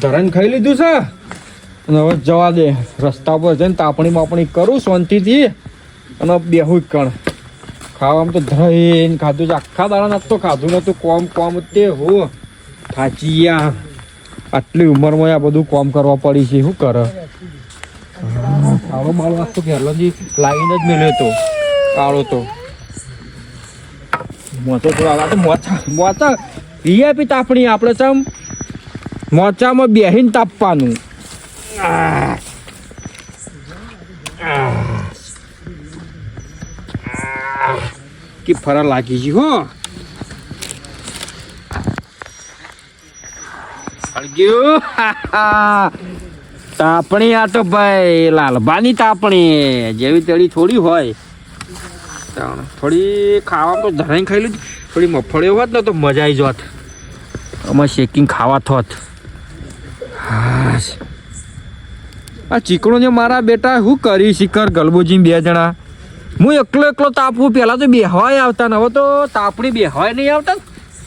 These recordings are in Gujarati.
ધરણ ખાઈ લીધું છે? અને હવે જવા દે. રસ્તા પર જઈને તાપણી બાપણી કરું શાંતિથી. અને બેહું કણ. ખાવામાં તો ધરાઈને ખાધું છે. આખા દાડા નતો ખાધું નતું કોમ કોમ તે હો. થાચી આટલી ઉંમરમાં આ બધું કોમ કરવા પડી છે. શું કરે? કાળો માળો આખો ઘેરલોજી લાવીને જ મેળ્યો તો કાળો તો. મોતો તો તો મોચા મોચા. વીઆઈપી તાપણી આપણે ચમ મોચામાં બેહીને તાપવાનું. કે ફરા લાગી છે હો. તાપણી આ તો ભાઈ લાલબાની તાપણી. જેવી તેડી થોડી હોય. થોડી ખાવામાં તો ધરાઈ ખાઈ લીધું. થોડી મફળીઓ હોત ને તો મજા આવી જોત. અમે શેકિંગ ખાવા થોત હા આ ચીકણો જે મારા બેટા શું કરી શિખર ગલબોજી બે જણા? હું એકલો એકલો તાપવું પહેલાં તો બેહવાય આવતા ને હવે તો તાપણી બેહવાય નહીં આવતા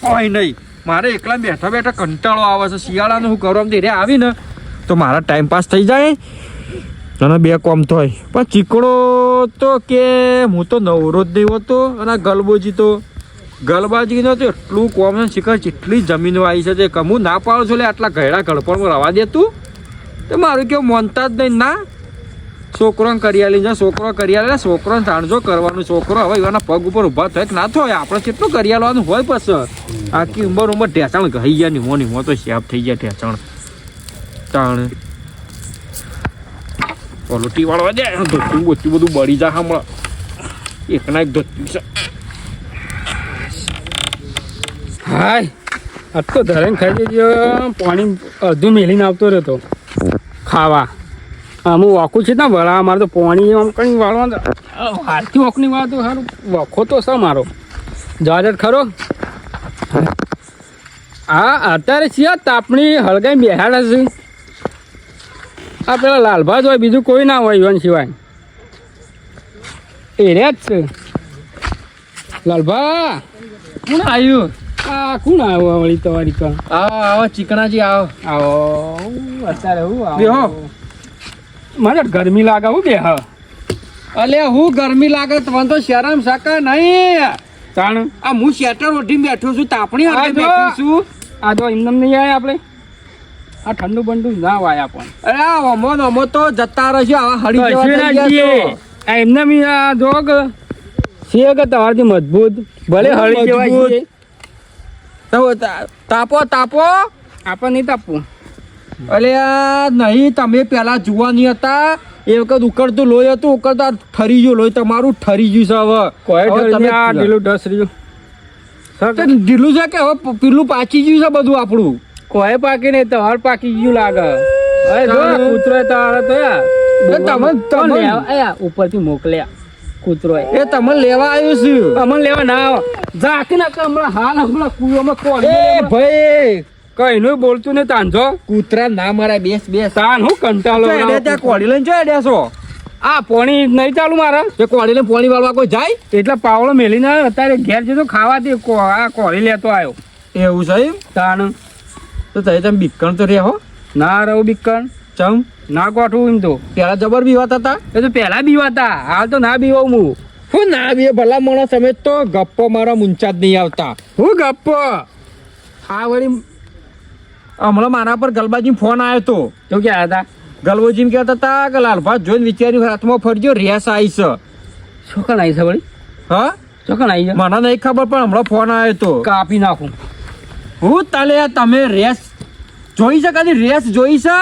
હોય નહીં. મારે એકલા બેઠા બેઠા કંટાળો આવે છે. શિયાળાનું હું કરવા ધીરે આવી ને તો મારા ટાઈમ પાસ થઈ જાય. અને બે કોમ થાય પણ ચીકણો તો કે હું તો નવરો જ નહીં હોતો અને ગલબોજી તો ગલબાજીનો તો એટલું કોમ છે શિખર જેટલી જમીનો આવી છે તે હું ના પાડું છું એટલે આટલા ઘેડા ગળપણમાં રવા દે તું. મારું કેવું માનતા જ નહીં. ના, છોકરોને કરિયાલી છે છોકરો કરિયાલે છોકરોને જાણજો કરવાનું, છોકરો હવે એવાના પગ ઉપર ઊભા થાય ના થાય આપણે કેટલું કરિયાલવાનું હોય પછી. આખી ઉંમર ઉંમર ઢેચાણ ગઈ ગયા નિમો નિમો તો શેપ થઈ ગયા ઢેચાણ. તાણ. પલોટી વાળવા દે ધોતું બોતું બધું બળી જાય હમણાં. એકના એક ધોતું છે. હાય આજ તો ધરણ ખાઈ જજો. પાણી અડધું મેલીને આવતો રહેતો. ખાવા. અમુક વાકું છે ને વળા, મારે તો પાણી આમ કઈ વાળવા હાલથી વોકની વાળ તો સારું. વખો તો છે મારો. જાજર ખરો. હા, અત્યારે છીએ તાપણી હળગાઈ બેહાડ છે. આ પેલા લાલભા જ હોય, બીજું કોઈ ના હોય ઈવન સિવાય. એ રહ્યા જ છે. લાલભા, કોણ આવ્યું આ કોણ આવ્યો વળી તમારી તો આવો આવો ચીકણાજી આવો. આવો અત્યારે હું બેહો. મને ગરમી લાગે હું બે હા. અલે હું ગરમી લાગે તમને તો શરમ નહીં. તાણ? આ હું શેટર ઓઢી બેઠો છું તાપણી આ જો. બેઠો છું. આ તો એમને નહીં આવે આપણે? આ ઠંડુ બંડુ ના વાય પણ. અરે આ અમો અમો તો જતા રહેશે આવા હળી એમને જો કે છે કે તમારાથી મજબૂત. ભલે હળી જેવા મજબૂત. છીએ તો તા- તાપો તાપો. આપણને નહીં તાપવું. અલે નહીં તમે પહેલાં જુવાની હતા. એ વખત ઉકળતું લોહી હતું ઉકળતા ઠરી ગયું. લોહી તમારું ઠરી ગયું છે હવે. કોઈ હવે તમે આ ઢીલું ઢસ રહ્યું. ઢીલું છે કે હવે પેલું પાચી ગયું છે બધું આપણું? કોઈ પાકી નહીં તમારે પાકી ગયું લાગે. જો કૂતરો તારે તો તમે- તમે- ઉપરથી મોકલ્યા. કૂતરો એ. તમે લેવા આવ્યું છે. અમને લેવા ના આવો. જાકી ના હમણાં હાલ હમણાં કૂવામાં કોણ એ ભાઈ. કઈનું બોલતું નહીં તાંજો કૂતરા ના મારા બેસ બેસ. તાન હું કંટાળો ત્યાં કોળી લઈને જો એડ્યા છો. આ પોણી નહીં ચાલુ મારા. એ કોળી લઈને પોણી વાળવા કોઈ જાય? એટલે પાવડો મેલીને અત્યારે ઘેર જતો ખાવાથી કો- આ કોળી લેતો આવ્યો. એવું છે એમ? તાણ તો તમે તમે બીકણ તો રહ્યા હો. ના રહું બીકણ ચમ? ના ગોઠવું એમ તો. પેલા જબર બીવાત હતા? એ તો પહેલા બીવાતા. હાલ તો ના બીવાઉં હું. હું ના બી ભલા માણસ અમે તો ગપ્પો મારા મુંચા જ નહીં આવતા. હું ગપ્પો? આ વળી હમણાં મારા પર ગલબાજી ફોન આવ્યો તો. તો આવ્યા હતા. ગલબોજી કહેતા હતા કે લાલભાત જોઈને વિચાર્યું હાથમાં ફરજો રેસ આવી છે ચોકણ આવી છે વળી? હા? ચોકણ આવી છે મને નહીં ખબર પણ હમણાં ફોન આવ્યો તો. કાપી નાખું. હું તલે તમે રેસ જોઈ છે કદી રેસ જોઈ છે?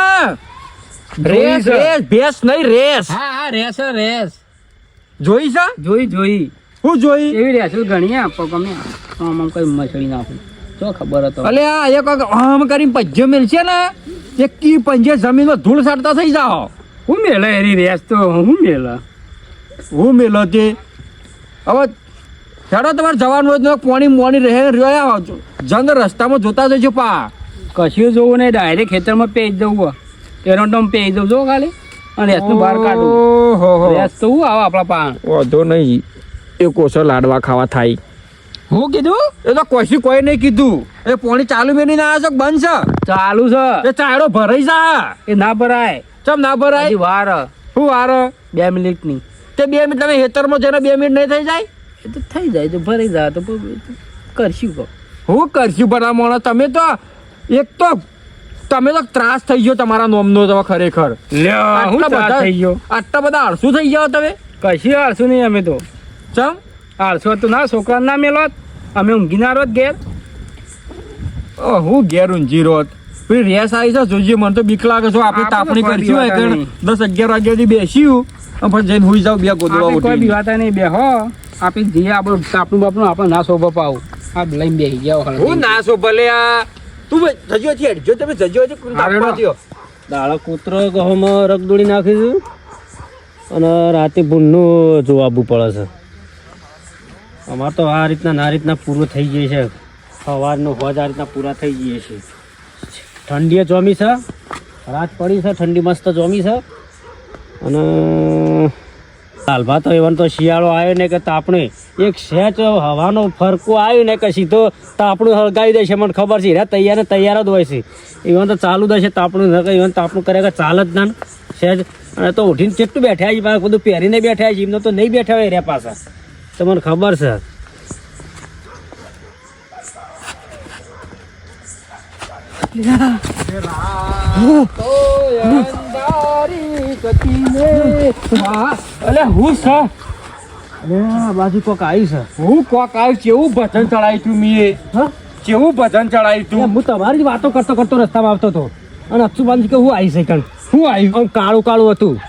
રેસ રેસ ભેસ નહીં રેસ. હા હા રેસ રેસ. જોઈ છે? જોઈ જોઈ. હું જોઈ? એવી રેસ ઘણી આપો ગમે. આમ આમ કઈ મચડી નાખું જો ખબર હતો? અલે આ એક આમ કરીને પજ્જો મેલશે ને એક કી પંજે જમીનમાં ધૂળ સાડતા થઈ જાઓ. હું મેલે એની રેસ તો? હું મેલે? હું મેલો તે? હવે ચાલો તમારે જવાનું હોય તો પોણી મોણી રહે રહ્યા જંગ રસ્તામાં જોતા જજો પા. કશું જોવું નહીં ડાયરેક્ટ ખેતરમાં પેજ જવું એનો તો પેજ દઉં જો ખાલી. અને એસનું બહાર કાઢું. હો એસ તો હું આવે આપણા પાન વાંધો નહીં. એ કોસો લાડવા ખાવા થાય. હું કીધું? એ તો કોશી કોઈ નહીં કીધું. એ પોણી ચાલુ મેની ના આવ્યો છે બંધ છે? ચાલુ છે. એ ચાયડો ભરાઈ જા. એ ના ભરાય. ચમ ના ભરાય? વાર. શું વાર? બે મિનિટની. તે બે મિનિટ તમે હેતરમાં જઈને બે મિનિટ નહીં થઈ જાય? એ તો થઈ જાય તો ભરાઈ જાય તો કરશું કહો હું કરશું ભરા મોણો? તમે તો એક તો તમે તો ત્રાસ થઈ ગયો તમારા નોમનો તો ખરેખર. આટલા બધા થઈ ગયો. આટલા બધા આળસુ થઈ ગયા તમે? કશી આળસુ નહીં અમે તો. ચમ? આળસુ તો ના છોકરા ના મેલો અમે ઊંઘી ના રોત ઘેર? હું ઘેર ઊંઘી રોત. પછી રેસ આવી છે જોજે મને તો બીક લાગે છે. આપણે તાપણી કરશું હોય કારણ દસ અગિયાર વાગ્યાથી બેસ્યું પણ જઈને હુઈ જાવ બે ગોદડા આપણે કોઈ. બીવાતા નહીં બે હો. આપણે જઈએ આપણું તાપનું બાપનું આપણે ના શોભા પાવું. આ લઈને બેસી ગયા હું ના શોભા લે આ. તું ભાઈ જજો છે જો તમે જજો છે. દાળો કૂતરો ગહોમાં રગદોડી નાખીશું અને રાતે ભૂનનું જોવાબું પડે છે. અમારે તો આ રીતના ના રીતના પૂરું થઈ જાય છે. સવારનો હોજ આ રીતના પૂરા થઈ જઈએ છે. ઠંડીએ જોમી છે. રાત પડી છે ઠંડી મસ્ત જોમી છે. અને દાલભા તો એવન તો શિયાળો આવ્યો ને કે તાપણે એક સેચ હવાનો ફરકો આવ્યો ને કે સીધો તાપણું હળગાવી દેશે, મને ખબર છે. રે તૈયાર તૈયાર જ હોય છે. ઇવન તો ચાલુ હશે તાપણું ન કે ઇવન તાપણું કરે કે ચાલ જ ના સેજ અને તો ઉઠીને કેટલું બેઠા છે બધું પહેરીને બેઠા છે, એમને તો નહીં બેઠા હોય રે પાછા. મને ખબર છે. અલે હું છે? અરે આ બાજુ કોક આવ્યું છે. હું કોક આવ્યું કેવું ભજન ચડાવ્યું તું મીએ? હા? કેવું ભજન ચડાવ્યું તું? હું તમારી વાતો કરતો કરતો રસ્તામાં આવતો હતો. અને અચ્છુબાન કે હું આવી છે હું આવ્યું આમ કાળું કાળું હતું.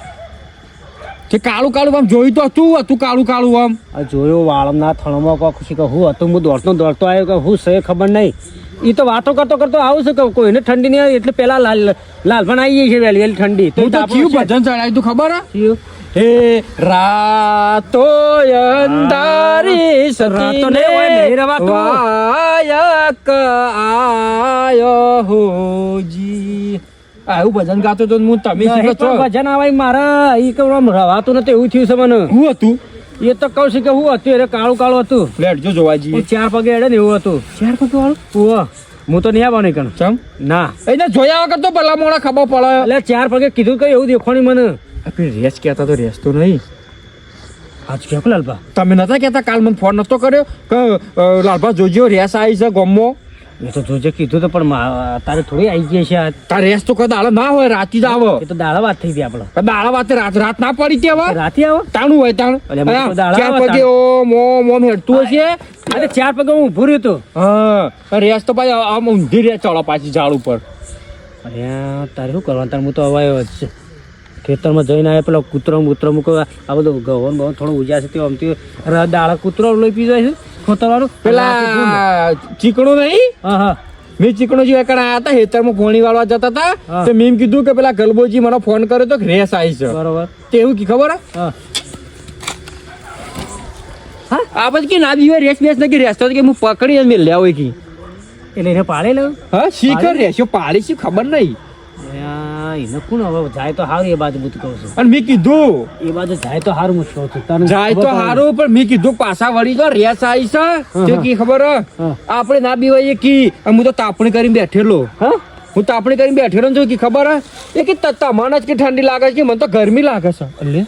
કે કાળું કાળું આમ જોયું તો હતું હતું કાળું કાળું આમ? જોયું વાળમના થણમાં કોક છે કે હું હતું હું દોડતો દોડતો આવ્યો કે હું છે ખબર નહીં. એ તો વાતો કરતો કરતો આવું છે કે કોઈને ઠંડી નહીં આવે એટલે પેલા લાલ લાલપણ આવી છે વહેલી વહેલી ઠંડી. તો કયું ભજન ચડાવ્યું તું ખબર હે? રાતો અંધારી રાતો રવાતું. વાયક આયો હોજી આવું ભજન ગાતો તો હું તમે ભજન આવે મારા ઈ કે આમ રવાતું નથી એવું થયું છે મને. હું હતું? એ તો કહું છું કે હું હતું એટલે કાળું કાળું હતું. લેટજો જોવા જઈએ. ચાર પગે એડે ને એવું હતું. ચાર પગ વાળું? ઓહ હું તો નહીં આવવાનું કણ. ચમ? ના. એને જોયા વગર તો ભલા મોણા ખબર પડે. એટલે ચાર પગે કીધું કઈ એવું દેખવાની મને. આપણે રેસ કહેતા તો રેસ તો નહીં. આજ કેવું લાલભા? તમે નતા કહેતા કાલ મને ફોન નતો કર્યો કે લાલભા જોજો રેસ આવી છે ગમો. તો જોજે કીધું તો પણ તારે થોડી આવી ગઈ છે. તાર રેસ તો કદાચ ના હોય રાતી જ આવે. એ તો દાડા વાત થઈ ગઈ આપણે દાડા વાત રાત રાત ના પડી તે હવે? રાતે આવો? તાણું હોય તાણ. તો ચાર આવે પગે ઓમ ઓમ ઓમ હેડતું હશે. અરે ચાર પગે હું ઊભું રહ્યું હતું હા રેસ તો પાછી આમ ઊંધી રે ચડો પાછી ઝાડ ઉપર. અરે તારે શું કરવાનું? તારે હું તો હવે જ છે. ખેતરમાં જઈને આવ્યા પેલો કૂતરો મૂતરો મૂકો આ બધું ગવન બવન થોડું ઉજાશે તે આમથી ર- દાડા કૂતરો લઈ પી જાય છે ખોતરવાનું પેલા ચીકણું નહીં હા હા. મેં ચીકણું જીવ એકણ આયા હતા હેતરમાં પોણી વાળવા જતા હતા. તો મેં કીધું કે પેલા ગલબોજી મને ફોન કર્યો તો કે રેસ આવી છે. બરોબર. તે એવું કી ખબર હે? આ પછી કે ના દીવે રેસ બેસ નથી રેસ તો કે હું પકડી મેં લેવું કી. એટલે એને પાડે લે હા શીખર રેસ્યો પાડી શું ખબર નહીં એને કોણ હવે જાય તો સારું એ બાજુ હું કહું છું. અને મેં કીધું એ બાજુ જાય તો સારું હું કહું છું તને જાય તો હારું પણ મેં કીધું પાછા વળી તો રેસ આવી છે તે કી ખબર? આપણે ના બીવાઈએ કી હું તો તાપણી કરીને બેઠેલો. હું? તાપણી કરીને બેઠેલો છું જો કી ખબર હે? એ કે ત- તમને જ કે ઠંડી લાગે છે કે મને તો ગરમી લાગે છે. એટલે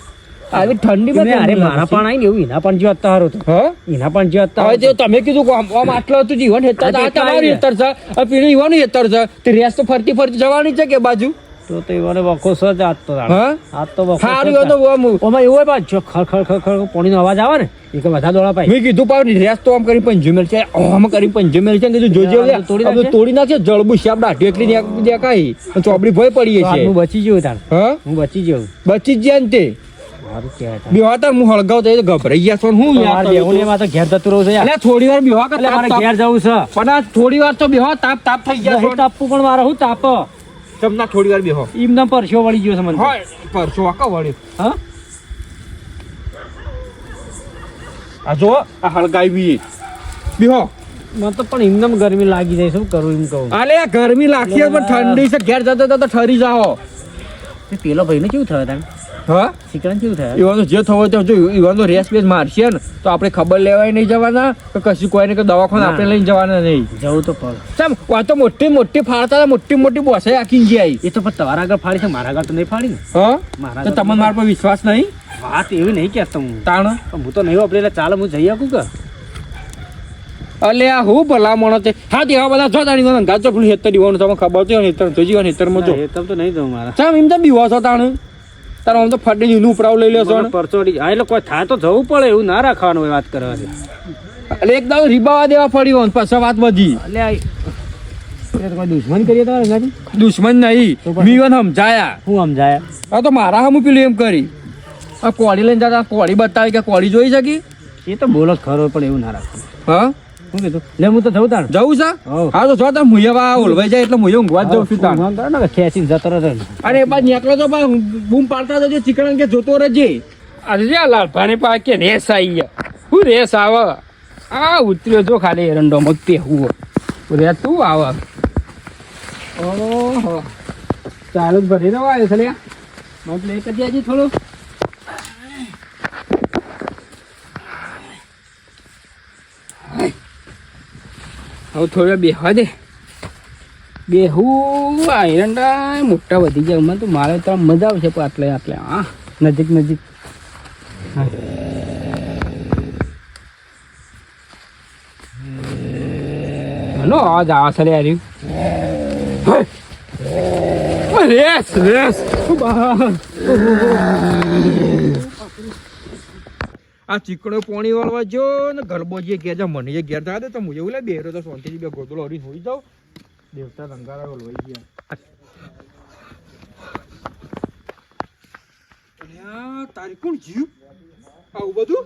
આવી ઠંડીમાં અરે મારા પણ છે. પણ આવીને એવું એના પણ જે સારું હતું. હા? એના પણ જીવત હવે તે તમે કીધું આમ આમ આટલો હતું જીવન હેતર આ તે તમારું હેતર છે. આ પેલું ઈવાનું હેતર છે. તે રેસ તો ફરતી ફરતી જવાની છે કે બાજુ? તો તો એવાને વખો જ આજ તો હા? આજ તો વખો સારું તો આમ ઓમાં એવું હોય પાછું ખર ખર ખર ખર પાણીનો અવાજ આવે ને એ કે બધા દોડા પાઈ મેં કીધું પાવ રેસ તો આમ કરી પંજુમેલ છે આમ કરી પંજુમેલ છે કીધું જોજે તોડી તોડી નાખે જળબુ શાપ દાઢી એકલી દેખાય. ચોબડી ચોપડી ભોય પડી તો છે હું બચી ગયો તાર હા? હું બચી ગયો. બચી જ જાય ને તે. સારું કહેવાય તાણ. બેવા તાર હું હળગાવ તો ગભરાઈ ગયા છો હું યાર બેહું એમાં તો ઘેર જતું રહું છે એટલે થોડી વાર કે એટલે મારે ઘેર જવું છે. પણ આ થોડી વાર તો બેહો તાપ તાપ થઈ ગયા છો. તાપવું પણ મારે હું તાપ તમને થોડી વાર બેહો. એમને પરસ્યો વળી ગયો છે મને હોય પરસો વાકા વળ્યો. હા? આ જો આ હળગાવી. બેહો. મને તો પણ એમને ગરમી લાગી જાય શું કરું એમ કહું. ગરમી લાગતી પણ ઠંડી છે ઘેર જતો તો ઠરી જાઓ. પેલો પેલો ભાઈને કેવું થયો તાણ હા? શીકરણ કેવું થાય? ઈવાનો જે થવો હોય તો જો ઈવાનો રેસ બેસ મારશે ને તો આપણે ખબર લેવાય નહીં જવાના કે કશું કોઈને કે દવાખાને આપણે લઈને જવાના નહીં. જવું તો પડે. ચમ આ તો મોટી મોટી ફાળતા મોટી મોટી બોસે આખી જાય આવી એ તો પણ તમારા આગળ ફાડી છે મારા આગળ તો નહીં ફાડી ને. હા? મારા તો તમને મારા પર વિશ્વાસ નહીં? વાત એવી નહીં કહેતો હું તાણ? હું તો નહીં વાપરી એટલે ચાલો હું જઈ શકું કે. અલે આ હું ભલા મણો તે હા આ બધા જો તાણી મને ગાજો પેલું હેતર દીવાનું તમને ખબર છે હેતર તો હેતર જો. એ તો નહીં જવું મારા. ચમ એમ તો બીવો છો તાણ. તારો આમ તો ફાટી જૂનું ઉપરાવ લઈ લેશો પરચોડી હા એટલે કોઈ થાય તો જવું પડે એવું ના રાખવાનું હોય વાત કરવાની. એટલે એકદમ રીબાવા દેવા પડી હોય પછી વાત બધી. એટલે આ તો કોઈ દુશ્મન કરીએ તમારે દુશ્મન નહીં. મીવન સમજાયા. હું સમજાયા? હા તો મારા હમું પેલું એમ કરી. આ કોળી લઈને જતા કોળી બતાવી કે કોળી જોઈ શકી? એ તો બોલો જ ખરો પણ એવું ના રાખવું હા? શું કીધું? લે હું તો જવું તાર જવું છે. હા તો જો તમે મુયવા ઓલવાઈ જાય એટલે મુયે ઊંઘવા જઉં છું કે ખેંચીને જતો રહે ને. અને નીકળો તો બા બૂમ પાડતા જજો ચીકણ કે જોતો રહેજે. જ્યાં લાલભાની પાસે કે રેસ આવી ગયા હું રેસ આવે. આ ઉતર્યો જો ખાલી એરંડો મગ હું. રે તું આવે. ઓહો. ચાલુ ભરી રહ્યો આવે છે લ્યા મગ લે કરી થોડું? હવે થોડા બેહવા દે બેહું આ મોટા વધી જાય મને તો મારે તો મજા આવશે પણ આટલે આટલે હા નજીક નજીક નો અવાજ આવે છે યાર રેસ રેસ આ ચીકણો પોણી વાળવા જો ને ગરબો જે જા મને જે ઘેર દે તો હું એવું લે બેરો તો શાંતિથી બે ગોદડો હરી હોઈ જાવ દેવતા રંગારા ઓલવાઈ ગયા. તારી કોણ જીવ? આવું બધું?